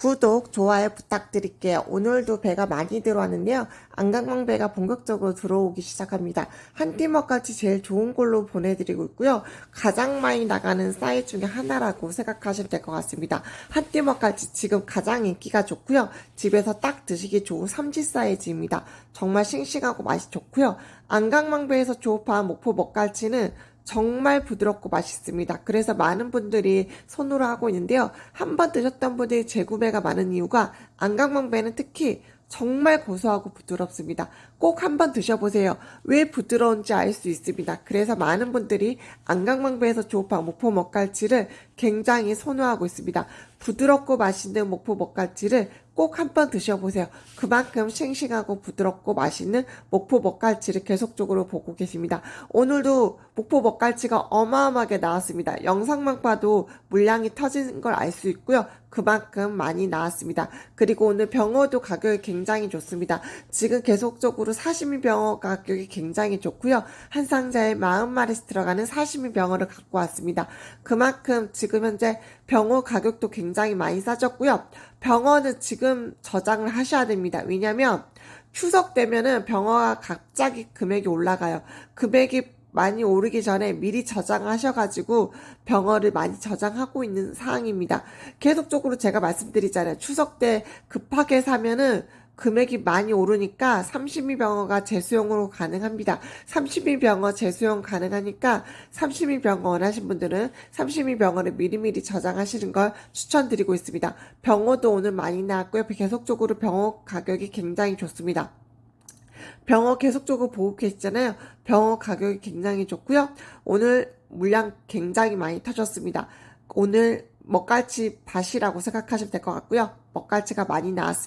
구독, 좋아요 부탁드릴게요. 오늘도 배가 많이 들어왔는데요. 안강망 배가 본격적으로 들어오기 시작합니다. 한티머까지 제일 좋은 걸로 보내드리고 있고요. 가장 많이 나가는 사이즈 중에 하나라고 생각하시면 될 것 같습니다. 한티머까지 지금 가장 인기가 좋고요. 집에서 딱 드시기 좋은 삼지 사이즈입니다. 정말 싱싱하고 맛이 좋고요. 안강망 배에서 조업한 목포 먹갈치는 정말 부드럽고 맛있습니다. 그래서 많은 분들이 선호를 하고 있는데요. 한 번 드셨던 분들이 재구매가 많은 이유가 안강망배는 특히 정말 고소하고 부드럽습니다. 꼭 한번 드셔보세요. 왜 부드러운지 알 수 있습니다. 그래서 많은 분들이 안강망배에서 조업한 목포 먹갈치를 굉장히 선호하고 있습니다. 부드럽고 맛있는 목포 먹갈치를 꼭 한번 드셔보세요. 그만큼 싱싱하고 부드럽고 맛있는 목포 먹갈치를 계속적으로 보고 계십니다. 오늘도 목포 먹갈치가 어마어마하게 나왔습니다. 영상만 봐도 물량이 터진 걸 알 수 있고요. 그만큼 많이 나왔습니다. 그리고 오늘 병어도 가격이 굉장히 좋습니다. 지금 계속적으로 사시미 병어 가격이 굉장히 좋고요. 한 상자에 40마리씩 들어가는 사시미 병어를 갖고 왔습니다. 그만큼 지금 현재 병어 가격도 굉장히 많이 싸졌고요. 병어는 지금 저장을 하셔야 됩니다. 왜냐면 추석 되면은 병어가 갑자기 금액이 올라가요. 금액이 많이 오르기 전에 미리 저장하셔가지고 병어를 많이 저장하고 있는 상황입니다. 계속적으로 제가 말씀드리잖아요. 추석 때 급하게 사면은 금액이 많이 오르니까 32 병어가 재수용으로 가능합니다. 32 병어 재수용 가능하니까 32 병어 원하신 분들은 32 병어를 미리미리 저장하시는 걸 추천드리고 있습니다. 병어도 오늘 많이 나왔고요. 계속적으로 병어 가격이 굉장히 좋습니다. 병어 계속적으로 보고 계시잖아요. 병어 가격이 굉장히 좋고요. 오늘 물량 굉장히 많이 터졌습니다. 오늘 먹갈치 밭이라고 생각하시면 될 것 같고요. 먹갈치가 많이 나왔습니다.